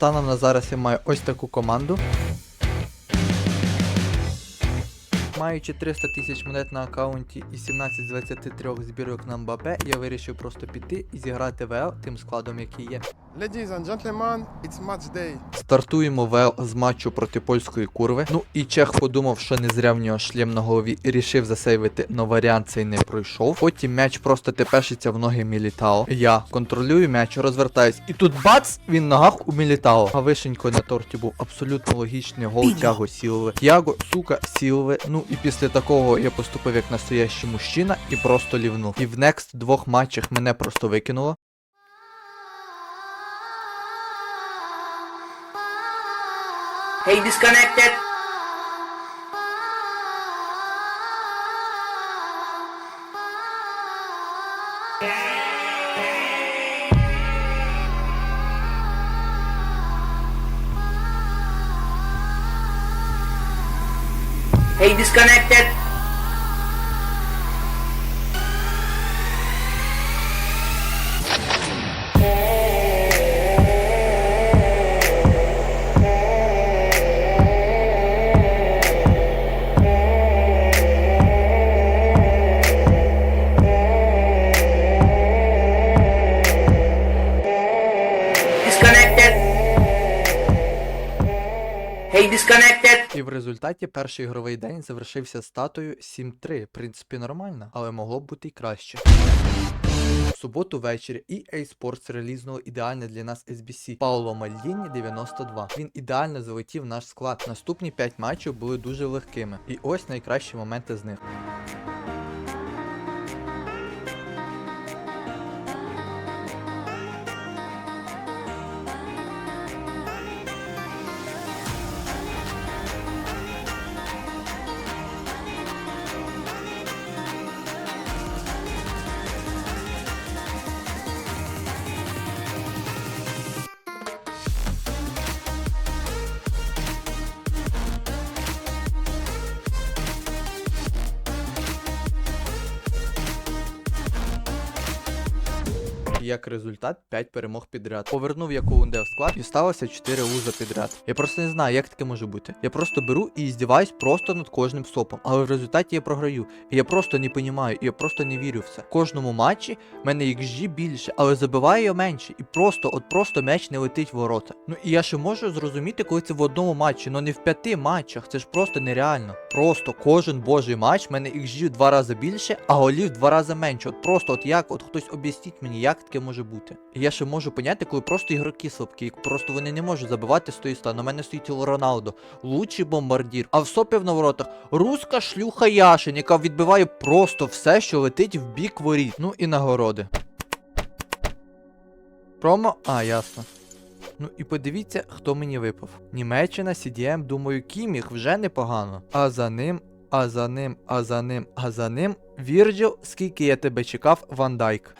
Станом на зараз я маю ось таку команду. Маючи 300 тисяч монет на аккаунті і 17 з 23 збірок на Мбапе, я вирішив просто піти і зіграти ВЛ тим складом, який є. Ladies and gentlemen, it's match day. Стартуємо ВЛ з матчу проти польської курви. Ну і Чех подумав, що не зря в нього шлем на голові і рішив засейвити, но варіант цей не пройшов. Потім м'яч просто тепешиться в ноги Мілітао. Я контролюю м'яч, розвертаюсь. І тут бац! Він в ногах у Мілітао. А вишенькою на торті був абсолютно логічний гол Тяго Сілви. Тяго, сука, Сілви. Ну і після такого я поступив як настоящий мужчина і просто лівнув. І в некст двох матчах мене просто викинуло. Hey, disconnected. Hey, disconnected. Disconnected. І в результаті перший ігровий день завершився статою 7-3. В принципі, нормально, але могло б бути й краще. В суботу ввечері EA Sports релізнуло ідеальне для нас SBC Пауло Мальдіні 92. Він ідеально залетів в наш склад. Наступні 5 матчів були дуже легкими. І ось найкращі моменти з них. Як результат 5 перемог підряд. Повернув я Коунде в склад і сталося 4 луза підряд. Я просто не знаю, як таке може бути. Я просто беру і здіваюсь просто над кожним сопом. Але в результаті я програю. І я просто не понімаю, і я просто не вірю в це. В кожному матчі в мене XG більше, але забиваю я менше. І просто, от просто м'яч не летить в ворота. Ну і я ще можу зрозуміти, коли це в одному матчі, але не в п'яти матчах. Це ж просто нереально. Просто кожен божий матч в мене XG в два рази більше, а голів в два рази менше. От просто от як, от хтось об'ясніть мені, як таке може бути. Я ще можу поняти, коли просто ігроки слабкі, просто вони не можуть забивати з тої сторони. У мене стоїть Роналдо, лучший бомбардір. А в сопів на воротах руська шлюха Яшин, яка відбиває просто все, що летить в бік воріт. Ну і нагороди. Промо. А, ясно. Ну і подивіться, хто мені випав. Німеччина, CDM, думаю, Кіміх вже непогано. А за ним, а за ним, а за ним, а за ним. Вірджил, скільки я тебе чекав, Ван Дайк.